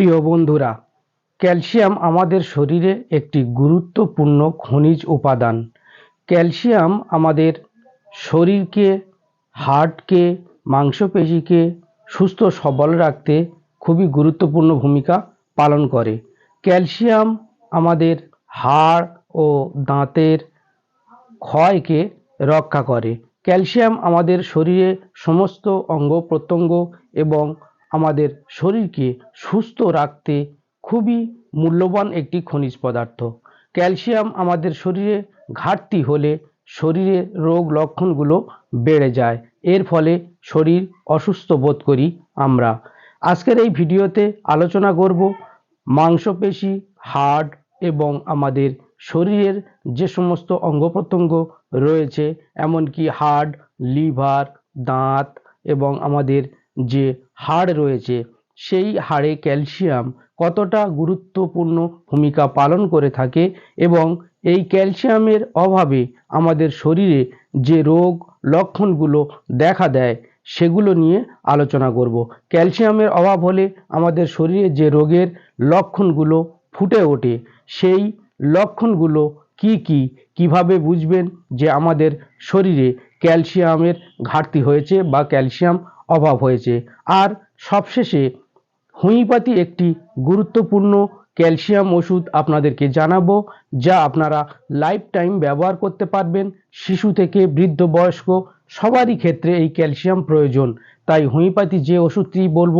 প্রিয় বন্ধুরা, ক্যালসিয়াম আমাদের শরীরে একটি গুরুত্বপূর্ণ খনিজ উপাদান। ক্যালসিয়াম আমাদের শরীরকে, হার্টকে, মাংসপেশিকে সুস্থ সবল রাখতে খুবই গুরুত্বপূর্ণ ভূমিকা পালন করে। ক্যালসিয়াম আমাদের হাড় ও দাঁতের ক্ষয়কে রক্ষা করে। ক্যালসিয়াম আমাদের শরীরে সমস্ত অঙ্গ প্রত্যঙ্গ এবং আমাদের শরীরকে সুস্থ রাখতে খুবই মূল্যবান একটি খনিজ পদার্থ। ক্যালসিয়াম আমাদের শরীরে ঘাটতি হলে শরীরের রোগ লক্ষণগুলো বেড়ে যায়। এর ফলে শরীর অসুস্থ বোধ করি আমরা। আজকের এই ভিডিওতে আলোচনা করব মাংসপেশি, হাড় এবং আমাদের শরীরের যে সমস্ত অঙ্গ প্রত্যঙ্গ রয়েছে, এমনকি হাড়, লিভার, দাঁত এবং আমাদের যে হাড় রয়েছে, সেই হাড়ে ক্যালসিয়াম কতটা গুরুত্বপূর্ণ ভূমিকা পালন করে থাকে এবং এই ক্যালসিয়ামের অভাবে আমাদের শরীরে যে রোগ লক্ষণগুলো দেখা দেয়, সেগুলো নিয়ে আলোচনা করব। ক্যালসিয়ামের অভাব হলে আমাদের শরীরে যে রোগের লক্ষণগুলো ফুটে ওঠে, সেই লক্ষণগুলো কি কি, কীভাবে বুঝবেন যে আমাদের শরীরে ক্যালসিয়ামের ঘাটতি হয়েছে বা ক্যালসিয়াম অভাব হয়েছে। আর সবশেষে হোমিওপ্যাথি একটি গুরুত্বপূর্ণ ক্যালসিয়াম ওষুধ আপনাদেরকে জানাব, যা আপনারা লাইফ টাইম ব্যবহার করতে পারবেন। শিশু থেকে বৃদ্ধ বয়স্ক সবারই ক্ষেত্রে এই ক্যালসিয়াম প্রয়োজন। তাই হোমিওপ্যাথি যে ওষুধটি বলব,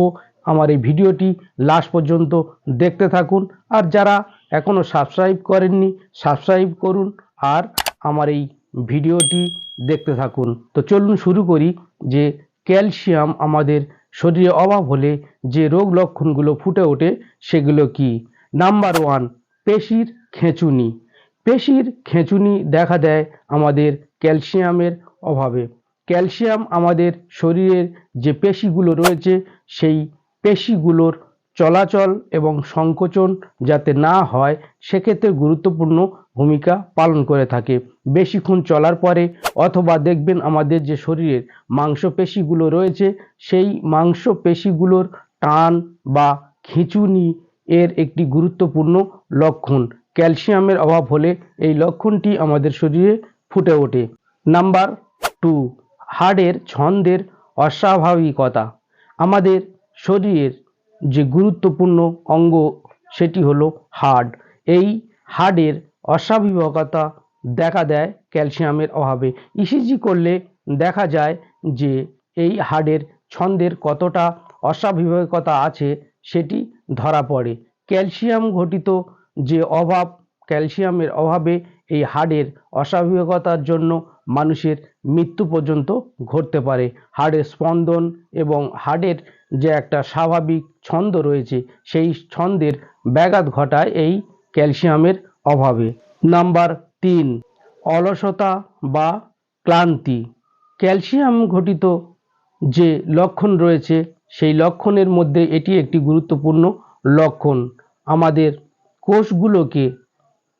আমার এই ভিডিওটি লাস্ট পর্যন্ত দেখতে থাকুন। আর যারা এখনও সাবস্ক্রাইব করেননি, সাবস্ক্রাইব করুন আর আমার এই ভিডিওটি দেখতে থাকুন। তো চলুন শুরু করি যে ক্যালসিয়াম আমাদের শরীরে অভাব হলে যে রোগ লক্ষণগুলো ফুটে ওঠে সেগুলো কি? নাম্বার ওয়ান, পেশির খেঁচুনি। পেশির খেঁচুনি দেখা দেয় আমাদের ক্যালসিয়ামের অভাবে। ক্যালসিয়াম আমাদের শরীরের যে পেশিগুলো রয়েছে, সেই পেশিগুলোর চলাচল এবং সংকোচন যাতে না হয়, সেক্ষেত্রে গুরুত্বপূর্ণ ভূমিকা পালন করে থাকে। বেশিক্ষণ চলার পরে অথবা দেখবেন আমাদের যে শরীরের মাংসপেশিগুলো রয়েছে, সেই মাংসপেশিগুলোর টান বা খিঁচুনি এর একটি গুরুত্বপূর্ণ লক্ষণ। ক্যালসিয়ামের অভাব হলে এই লক্ষণটি আমাদের শরীরে ফুটে ওঠে। নাম্বার টু, হাড়ের ছন্দের অস্বাভাবিকতা। আমাদের শরীরের যে গুরুত্বপূর্ণ অঙ্গ সেটি হলো হাড়। এই হাড়ের অস্বাভাবিকতা দেখা দেয় ক্যালসিয়ামের অভাবে। ইসিজি করলে দেখা যায় যে এই হাড়ের ছন্দের কতটা অস্বাভাবিকতা আছে সেটি ধরা পড়ে। ক্যালসিয়াম ঘটিত যে অভাব, ক্যালসিয়ামের অভাবে এই হাড়ের অস্বাভাবিকতার জন্য মানুষের মৃত্যু পর্যন্ত ঘটতে পারে। হাড়ের স্পন্দন এবং হাড়ের যে একটা স্বাভাবিক ছন্দ রয়েছে, সেই ছন্দের ব্যাঘাত ঘটায় এই ক্যালসিয়ামের অভাবে। নাম্বার তিন, অলসতা বা ক্লান্তি। ক্যালসিয়াম ঘটিত যে লক্ষণ রয়েছে, সেই লক্ষণের মধ্যে এটি একটি গুরুত্বপূর্ণ লক্ষণ। আমাদের কোষগুলোকে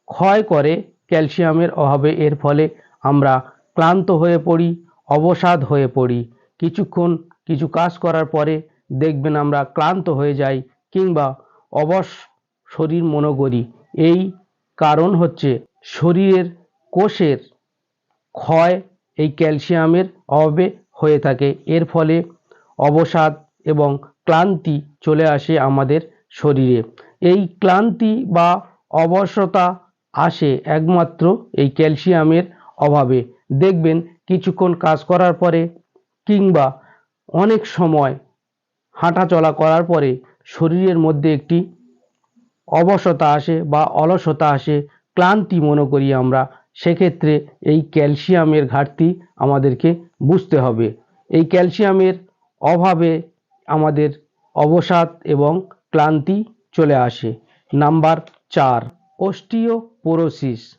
ক্ষয় করে ক্যালসিয়ামের অভাবে। এর ফলে আমরা ক্লান্ত হয়ে পড়ি, অবসাদ হয়ে পড়ি। কিছুক্ষণ কিছু কাজ করার পরে দেখবেন আমরা ক্লান্ত হয়ে যাই কিংবা অবশ শরীর মনে করি এই কারণ হচ্ছে শরীরের কোষের ক্ষয় এই ক্যালসিয়ামের অভাবে হয়ে থাকে। এর ফলে অবসাদ এবং ক্লান্তি চলে আসে আমাদের শরীরে। এই ক্লান্তি বা অবসতা আসে একমাত্র এই ক্যালসিয়ামের অভাবে। দেখবেন কিছুক্ষণ কাজ করার পরে কিংবা অনেক সময় হাঁটা চলা করার পরে শরীরের মধ্যে একটি অবসতা আসে বা অলসতা আসে, ক্লান্তি মনে করি আমরা, সেক্ষেত্রে এই ক্যালসিয়ামের ঘাটতি আমাদেরকে বুঝতে হবে। এই ক্যালসিয়ামের অভাবে আমাদের অবসাদ এবং ক্লান্তি চলে আসে। নাম্বার চার, অস্টিওপোরোসিস।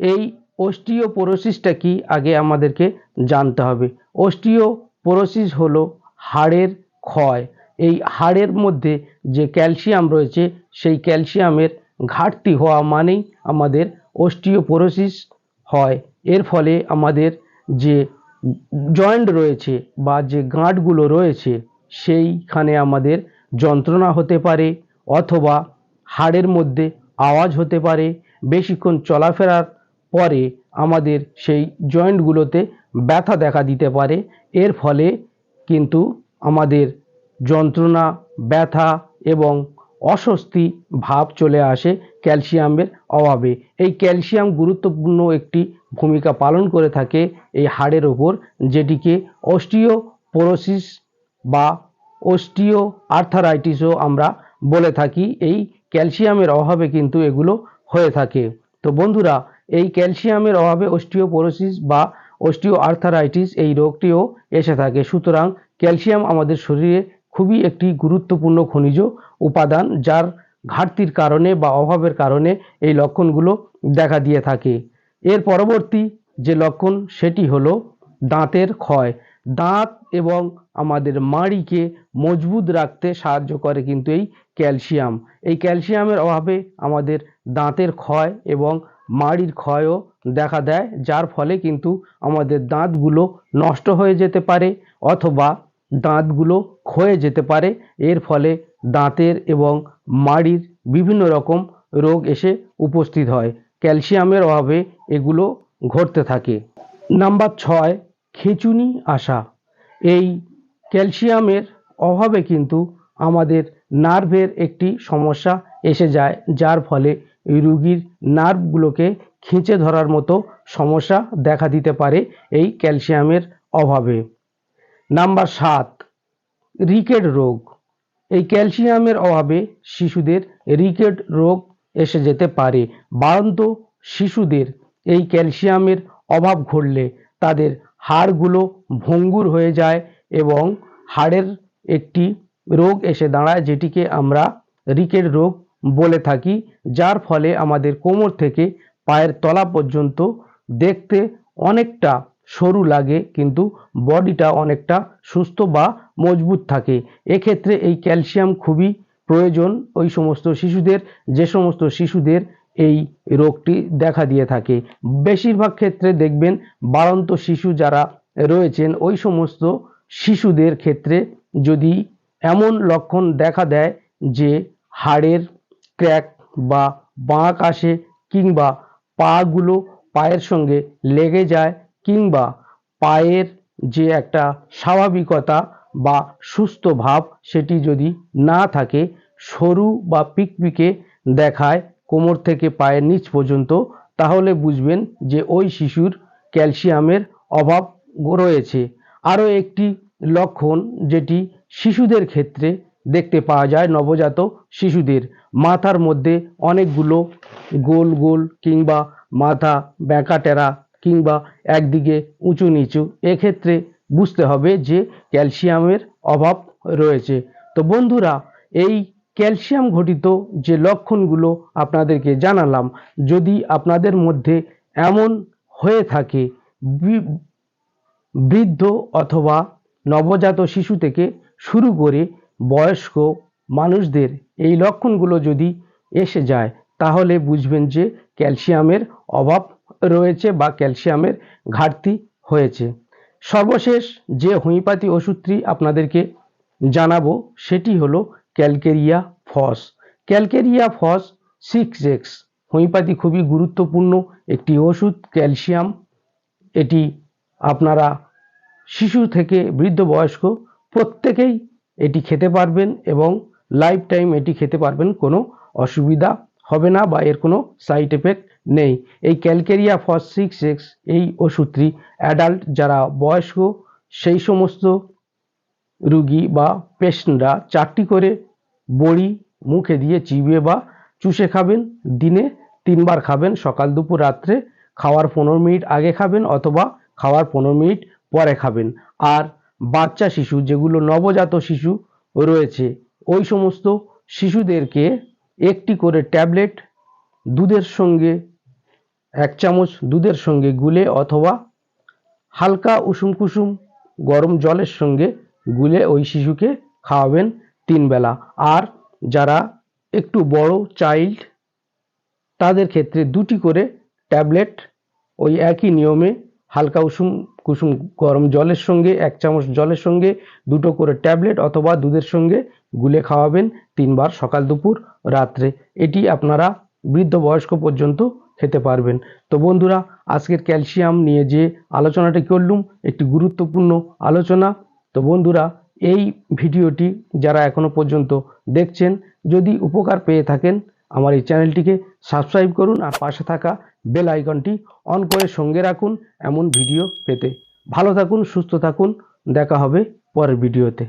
এই অস্টিওপোরোসিসটা কি? আগে আমাদেরকে জানতে হবে। অস্টিওপোরোসিস হলো হাড়ের ক্ষয়। এই হাড়ের মধ্যে যে ক্যালসিয়াম রয়েছে, সেই ক্যালসিয়ামের ঘাটতি হওয়া মানেই আমাদের অস্টিওপোরোসিস হয়। এর ফলে আমাদের যে জয়েন্ট রয়েছে বা যে গাঁটগুলো রয়েছে, সেইখানে আমাদের যন্ত্রণা হতে পারে অথবা হাড়ের মধ্যে আওয়াজ হতে পারে। বেশিক্ষণ চলাফেরার পরে আমাদের সেই জয়েন্টগুলোতে ব্যথা দেখা দিতে পারে। এর ফলে কিন্তু আমাদের যন্ত্রণা, ব্যথা এবং অস্বস্তি ভাব চলে আসে ক্যালসিয়ামের অভাবে। এই ক্যালসিয়াম গুরুত্বপূর্ণ একটি ভূমিকা পালন করে থাকে এই হাড়ের ওপর, যেটিকে অস্টিওপোরোসিস বা অস্টিও আর্থারাইটিসও আমরা বলে থাকি। এই ক্যালসিয়ামের অভাবে কিন্তু এগুলো হয়ে থাকে। তো বন্ধুরা এই ক্যালসিয়ামের অভাবে অস্টিওপোরোসিস বা অস্টিও আর্থারাইটিস এই রোগটিও এসে থাকে। সুতরাং ক্যালসিয়াম আমাদের শরীরে খুবই একটি গুরুত্বপূর্ণ খনিজ উপাদান যার ঘাটতির কারণে বা অভাবের কারণে এই লক্ষণগুলো দেখা দিয়ে থাকে। এর পরবর্তী যে লক্ষণ সেটি হলো দাঁতের ক্ষয়। দাঁত এবং আমাদের মাড়িকে মজবুত রাখতে সাহায্য করে কিন্তু এই ক্যালসিয়াম। এই ক্যালসিয়ামের অভাবে আমাদের দাঁতের ক্ষয় এবং মাড়ির ক্ষয়ও দেখা দেয়, যার ফলে কিন্তু আমাদের দাঁতগুলো নষ্ট হয়ে যেতে পারে অথবা দাঁতগুলো ক্ষয়ে যেতে পারে। এর ফলে দাঁতের এবং মাড়ির বিভিন্ন রকম রোগ এসে উপস্থিত হয়। ক্যালসিয়ামের অভাবে এগুলো ঘটতে থাকে। নাম্বার ছয়, খিঁচুনি আসা। এই ক্যালসিয়ামের অভাবে কিন্তু আমাদের নার্ভের একটি সমস্যা এসে যায়, যার ফলে রুগীর নার্ভগুলোকে খিঁচে ধরার মতো সমস্যা দেখা দিতে পারে এই ক্যালসিয়ামের অভাবে। নাম্বার সাত, রিকেট রোগ। এই ক্যালসিয়ামের অভাবে শিশুদের রিকেট রোগ এসে যেতে পারে। বাড়ন্ত শিশুদের এই ক্যালসিয়ামের অভাব ঘটলে তাদের হাড়গুলো ভঙ্গুর হয়ে যায় এবং হাড়ের একটি রোগ এসে দাঁড়ায়, যেটিকে আমরা রিকেট রোগ বলে থাকি, যার ফলে আমাদের কোমর থেকে পায়ের তলা পর্যন্ত দেখতে অনেকটা সরু লাগে, কিন্তু বডিটা অনেকটা সুস্থ বা মজবুত থাকে। এক্ষেত্রে এই ক্যালসিয়াম খুবই প্রয়োজন ওই সমস্ত শিশুদের, যে সমস্ত শিশুদের এই রোগটি দেখা দিয়ে থাকে। বেশিরভাগ ক্ষেত্রে দেখবেন বাড়ন্ত শিশু যারা রয়েছেন, ওই সমস্ত শিশুদের ক্ষেত্রে যদি এমন লক্ষণ দেখা দেয় যে হাড়ের ক্র্যাক বা বাঁক আসে কিংবা পাগুলো পায়ের সঙ্গে লেগে যায় কিংবা পায়ের যে একটা স্বাভাবিকতা বা সুস্থ ভাব সেটি যদি না থাকে, সরু বা পিকপিকে দেখায় কোমর থেকে পায়ের নিচ পর্যন্ত, তাহলে বুঝবেন যে ওই শিশুর ক্যালসিয়ামের অভাব রয়েছে। আরও একটি লক্ষণ যেটি শিশুদের ক্ষেত্রে দেখতে পাওয়া যায় নবজাত শিশুদের। মাথার মধ্যে অনেকগুলো গোল গোল কিংবা মাথা ব্যাঁকাটেরা কিংবা একদিকে উঁচু নিচু। এক্ষেত্রে বুঝতে হবে যে ক্যালসিয়ামের অভাব রয়েছে। তো বন্ধুরা, এই ক্যালসিয়াম ঘটিত যে লক্ষণগুলো আপনাদেরকে জানালাম, যদি আপনাদের মধ্যে এমন হয়ে থাকে বৃদ্ধ অথবা নবজাত শিশু থেকে শুরু করে বয়স্ক মানুষদের এই লক্ষণগুলো যদি এসে যায়, তাহলে বুঝবেন যে ক্যালসিয়ামের অভাব রয়েছে বা ক্যালসিয়ামের ঘাটতি হয়েছে। সর্বশেষ যে হোমিওপ্যাথি ওষুধটি আপনাদেরকে জানাব, সেটি হলো calcarea phos. Calcarea phos six X. Homeopathy খুবই গুরুত্বপূর্ণ একটি ওষুধ, ক্যালসিয়াম। এটি আপনারা শিশু থেকে বৃদ্ধ বয়স্ক প্রত্যেকেই এটি খেতে পারবেন এবং লাইফ টাইম এটি খেতে পারবেন, কোনো অসুবিধা হবে না বা এর কোনো সাইড এফেক্ট নেই। এই ক্যালকেরিয়া ফস সিক্স এক্স এই ওষুধটি অ্যাডাল্ট যারা বয়স্ক, সেই সমস্ত রুগী বা পেশেন্টরা চারটি করে বড়ি মুখে দিয়ে চিবিয়ে বা চুষে খাবেন, দিনে তিনবার খাবেন, সকাল, দুপুর, রাত্রে খাওয়ার পনেরো মিনিট আগে খাবেন অথবা খাওয়ার পনেরো মিনিট পরে খাবেন। আর বাচ্চা শিশু, যেগুলো নবজাত শিশু রয়েছে ওই সমস্ত শিশুদেরকে একটি করে ট্যাবলেট দুধের সঙ্গে, এক চামচ দুধের সঙ্গে গুলে অথবা হালকা উষুম কুসুম গরম জলের সঙ্গে গুলে ওই শিশুকে খাওয়াবেন তিন বেলা। আর যারা একটু বড় চাইল্ড, তাদের ক্ষেত্রে দুটি করে ট্যাবলেট ওই একই নিয়মে হালকা উষুম কুসুম গরম জলের সঙ্গে, এক চামচ জলের সঙ্গে, দুটো করে ট্যাবলেট অথবা দুধের সঙ্গে গুলে খাওয়াবেন তিনবার সকাল দুপুর, রাত্রে। এটি আপনারা বৃদ্ধ বয়স্ক পর্যন্ত খেতে পারবেন। তো বন্ধুরা, আজকের ক্যালসিয়াম নিয়ে যে আলোচনাটি করলুম, একটি গুরুত্বপূর্ণ আলোচনা। তো বন্ধুরা, এই ভিডিওটি যারা এখনও পর্যন্ত দেখছেন, যদি উপকার পেয়ে থাকেন আমার এই চ্যানেলটিকে সাবস্ক্রাইব করুন আর পাশে থাকা বেল আইকনটি অন করে সঙ্গে রাখুন এমন ভিডিও পেতে। ভালো থাকুন, সুস্থ থাকুন, দেখা হবে পরের ভিডিওতে।